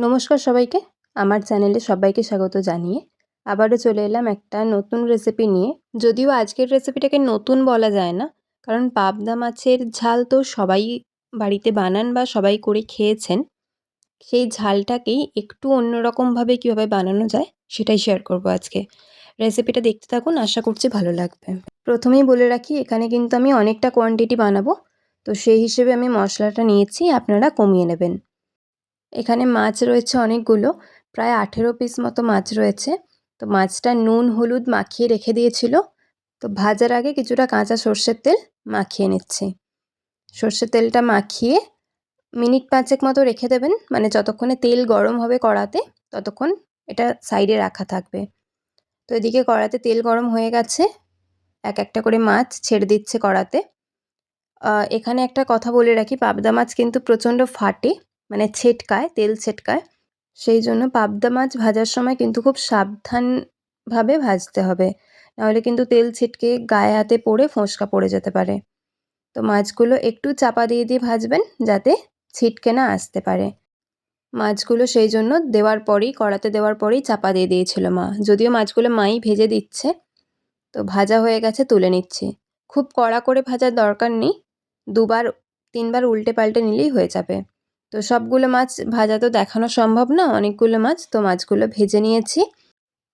নমস্কার সবাইকে। আমার চ্যানেলে সবাইকে স্বাগত জানিয়ে আবারও চলে এলাম একটা নতুন রেসিপি নিয়ে। যদিও আজকের রেসিপিটাকে নতুন বলা যায় না, কারণ পাবদা মাছের ঝাল তো সবাই বাড়িতে বানান বা সবাই করে খেয়েছেন। সেই ঝালটাকেই একটু অন্যরকমভাবে কীভাবে বানানো যায় সেটাই শেয়ার করব আজকে। রেসিপিটা দেখতে থাকুন, আশা করছি ভালো লাগবে। প্রথমেই বলে রাখি, এখানে কিন্তু আমি অনেকটা কোয়ান্টিটি বানাবো। তো সেই হিসেবে আমি মশলাটা নিয়েছি, আপনারা কমিয়ে নেবেন। এখানে মাছ রয়েছে অনেকগুলো, প্রায় আঠেরো পিস মতো মাছ রয়েছে। তো মাছটা নুন, হলুদ মাখিয়ে রেখে দিয়েছিল। তো ভাজার আগে কিছুটা কাঁচা সর্ষের তেল মাখিয়ে নিচ্ছি। সর্ষের তেলটা মাখিয়ে মিনিট পাঁচেক মতো রেখে দেবেন মানে যতক্ষণে তেল গরম হবে কড়াতে, ততক্ষণ এটা সাইডে রাখা থাকবে। তো এদিকে কড়াতে তেল গরম হয়ে গেছে, এক একটা করে মাছ ছেড়ে দিচ্ছে কড়াতে। এখানে একটা কথা বলে রাখি, পাবদা মাছ কিন্তু প্রচণ্ড ফাটে। মানে ছেটকায়, তেল ছেটকায়। সেই জন্য পাবদা মাছ ভাজার সময় কিন্তু খুব সাবধানভাবে ভাজতে হবে। নাহলে কিন্তু তেল ছিটকে গায়ে হাতে পড়ে ফোঁসকা পড়ে যেতে পারে। তো মাছগুলো একটু চাপা দিয়ে দিয়ে ভাজবেন যাতে ছিটকে না আসতে পারে। মাছগুলো সেই জন্য দেওয়ার পরেই, কড়াতে দেওয়ার পরেই চাপা দিয়ে দিয়েছিল মা। যদিও মাছগুলো মাই ভেজে দিচ্ছে, তো ভাজা হয়ে গেছে তুলে নিচ্ছি। খুব কড়া করে ভাজার দরকার নেই। দুবার, তিনবার উল্টে পাল্টে নিলেই হয়ে যাবে। তো সবগুলো মাছ ভাজা তো দেখানো সম্ভব না। অনেকগুলো মাছ তো মাছগুলো ভেজে নিয়েছি।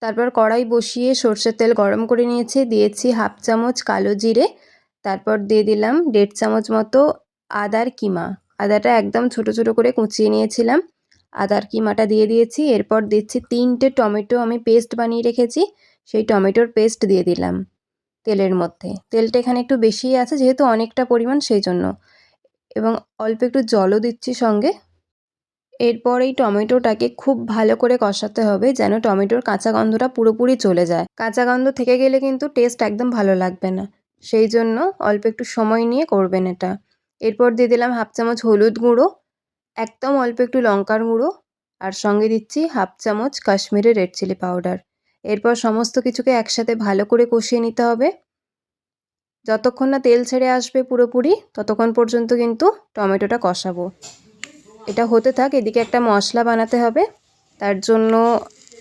তারপর কড়াই বসিয়ে সর্ষের তেল গরম করে নিয়েছি। দিয়েছি হাফ চামচ কালো জিরে। তারপর দিয়ে দিলাম দেড় চামচ মতো আদার কিমা। আদাটা একদম ছোট ছোট করে কুচিয়ে নিয়েছিলাম। আদার কিমাটা দিয়ে দিয়েছি। এরপর দিচ্ছি তিনটে টমেটো আমি পেস্ট বানিয়ে রেখেছি। সেই টমেটোর পেস্ট দিয়ে দিলাম তেলের মধ্যে। তেলটা এখানে একটু বেশিই আছে, যেহেতু অনেকটা পরিমাণ, সেই জন্য। এবং অল্প একটু জলও দিচ্ছি সঙ্গে। এরপর এই টমেটোটাকে খুব ভালো করে কষাতে হবে যেন টমেটোর কাঁচা গন্ধটা পুরোপুরি চলে যায়। কাঁচা গন্ধ থেকে গেলে কিন্তু টেস্ট একদম ভালো লাগবে না। সেই জন্য অল্প একটু সময় নিয়ে করবেন এটা। এরপর দিয়ে দিলাম হাফ চামচ হলুদ গুঁড়ো, একদম অল্প একটু লঙ্কার গুঁড়ো আর সঙ্গে দিচ্ছি হাফ চামচ কাশ্মীরি রেড চিলি পাউডার। এরপর সমস্ত কিছুকে একসাথে ভালো করে কষিয়ে নিতে হবে। যতক্ষণ না তেল ছেড়ে আসবে পুরোপুরি, ততক্ষণ পর্যন্ত কিন্তু টমেটোটা কষাবো। এটা হতে থাক, এদিকে একটা মশলা বানাতে হবে। তার জন্য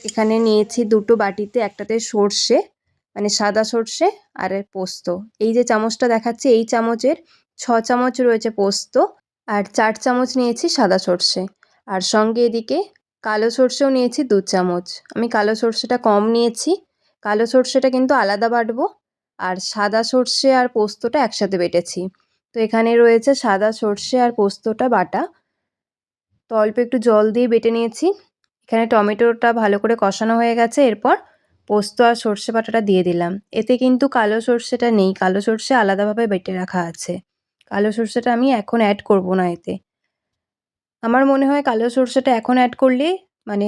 এখানে নিয়েছি দুটো বাটিতে, একটাতে সর্ষে মানে সাদা সর্ষে আর পোস্ত। এই যে চামচটা দেখাচ্ছি, এই চামচের ছ চামচ রয়েছে পোস্ত আর চার চামচ নিয়েছি সাদা সর্ষে। আর সঙ্গে এদিকে কালো সর্ষেও নিয়েছি দু চামচ। আমি কালো সর্ষেটা কম নিয়েছি। কালো সর্ষেটা কিন্তু আলাদা বাটবো আর সাদা সর্ষে আর পোস্তটা একসাথে বেটেছি। তো এখানে রয়েছে সাদা সর্ষে আর পোস্তটা বাটা। তো অল্প একটু জল দিয়ে বেটে নিয়েছি। এখানে টমেটোটা ভালো করে কষানো হয়ে গেছে। এরপর পোস্ত আর সর্ষে বাটাটা দিয়ে দিলাম। এতে কিন্তু কালো সর্ষেটা নেই। কালো সর্ষে আলাদাভাবে বেটে রাখা আছে। কালো সর্ষেটা আমি এখন অ্যাড করব না এতে। আমার মনে হয় কালো সর্ষেটা এখন অ্যাড করলে মানে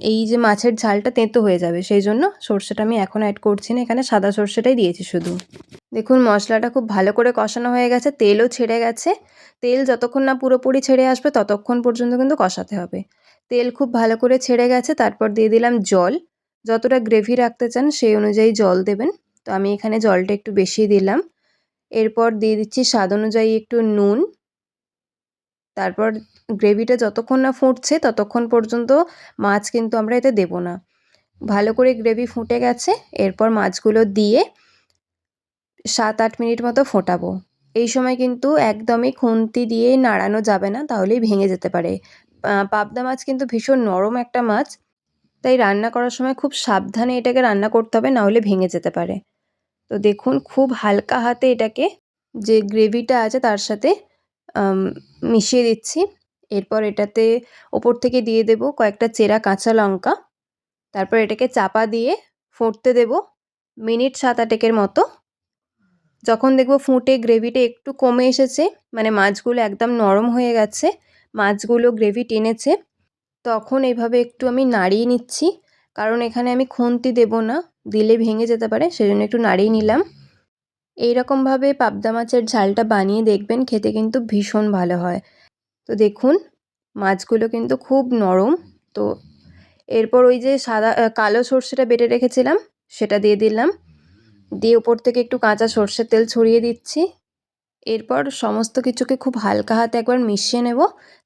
এই যে মাছের ঝালটা তেঁতো হয়ে যাবে, সেই জন্য সর্ষেটা আমি এখন অ্যাড করছি না, এখানে সাদা সর্ষেটাই দিয়েছি শুধু। দেখুন, মশলাটা খুব ভালো করে কষানো হয়ে গেছে, তেলও ছেড়ে গেছে। তেল যতক্ষণ না পুরোপুরি ছেড়ে আসবে, ততক্ষণ পর্যন্ত কিন্তু কষাতে হবে। তেল খুব ভালো করে ছেড়ে গেছে, তারপর দিয়ে দিলাম জল। যতটা গ্রেভি রাখতে চান, সেই অনুযায়ী জল দেবেন। তো আমি এখানে জলটা একটু বেশি দিলাম। এরপর দিয়ে দিচ্ছি স্বাদ অনুযায়ী একটু নুন। তারপর গ্রেভিটা যতক্ষণ না ফুটছে ততক্ষণ পর্যন্ত মাছ কিন্তু আমরা এতে দেব না। ভালো করে গ্রেভি ফুটে গেছে, এরপর মাছগুলো দিয়ে সাত আট মিনিট মতো ফোটাবো। এই সময় কিন্তু একদমই খুন্তি দিয়ে নাড়ানো যাবে না, তাহলেই ভেঙে যেতে পারে। পাবদা মাছ কিন্তু ভীষণ নরম একটা মাছ, তাই রান্না করার সময় খুব সাবধানে এটাকে রান্না করতে হবে নাহলে ভেঙে যেতে পারে। তো দেখুন, খুব হালকা হাতে এটাকে যে গ্রেভিটা আছে তার সাথে মিশিয়ে দিচ্ছি। এরপর এটাতে ওপর থেকে দিয়ে দেব কয়েকটা চেরা কাঁচা লঙ্কা। তারপর এটাকে চাপা দিয়ে ফুটতে দেব মিনিট সাত আটেকের মতো। যখন দেখব ফুটে গ্রেভিটা একটু কমে এসেছে মানে মাছগুলো একদম নরম হয়ে গেছে, মাছগুলো গ্রেভি টেনেছে, তখন এইভাবে একটু আমি নাড়িয়ে নিচ্ছি। কারণ এখানে আমি খুন্তি দেব না, দিলে ভেঙে যেতে পারে, সেজন্য একটু নাড়িয়ে নিলাম। এইরকমভাবে পাবদা মাছের ঝালটা বানিয়ে দেখবেন, খেতে কিন্তু ভীষণ ভালো হয়। তো দেখুন, মাছগুলো কিন্তু খুব নরম। তো এরপর ওই যে সাদা কালো সর্ষেটা বেটে রেখেছিলাম, সেটা দিয়ে দিলাম। দিয়ে উপর থেকে একটু কাঁচা সর্ষের তেল ছড়িয়ে দিচ্ছি। এরপর সমস্ত কিছুকে খুব হালকা হাতে একবার মিশিয়ে নেব।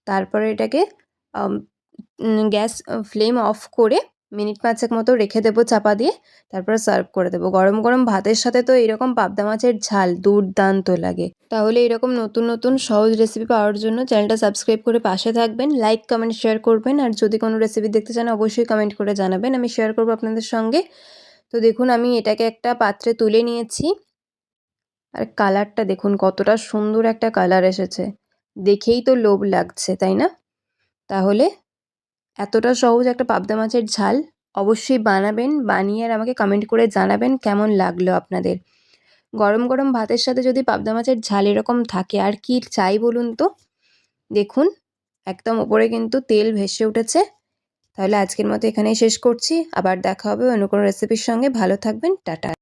তারপরে এটাকে গ্যাস ফ্লেম অফ করে মিনিট পাঁচেক মতো রেখে দেবো চাপা দিয়ে, তারপর সার্ভ করে দেবো। গরম গরম ভাতের সাথে তো এরকম পাবদা মাছের ঝাল দুর্দান্ত লাগে। তাহলে এরকম নতুন নতুন সহজ রেসিপি পাওয়ার জন্য চ্যানেলটা সাবস্ক্রাইব করে পাশে থাকবেন লাইক কমেন্ট শেয়ার করবেন, আর যদি কোনো রেসিপি দেখতে চান অবশ্যই কমেন্ট করে জানাবেন, আমি শেয়ার করব আপনাদের সঙ্গে। তো দেখুন, আমি এটাকে একটা পাত্রে তুলে নিয়েছি। আর কালারটা দেখুন, কতটা সুন্দর একটা কালার এসেছে। দেখেই তো লোভ লাগছে, তাই না? তাহলে এতটা সহজ একটা পাবদা মাছের ঝাল? অবশ্যই বানাবেন, বানিয়ে আর আমাকে কমেন্ট করে জানাবেন কেমন লাগল আপনাদের। গরম গরম ভাতের সাথে যদি পাবদা মাছের ঝাল এরকম থাকে, আর কি চাই বলুন তো? দেখুন, একদম ওপরে কিন্তু তেল ভেসে উঠেছে। তাহলে আজকের মতো এখানেই শেষ করছি। আবার দেখা হবে অন্য কোনো রেসিপির সঙ্গে। ভালো থাকবেন, টাটা।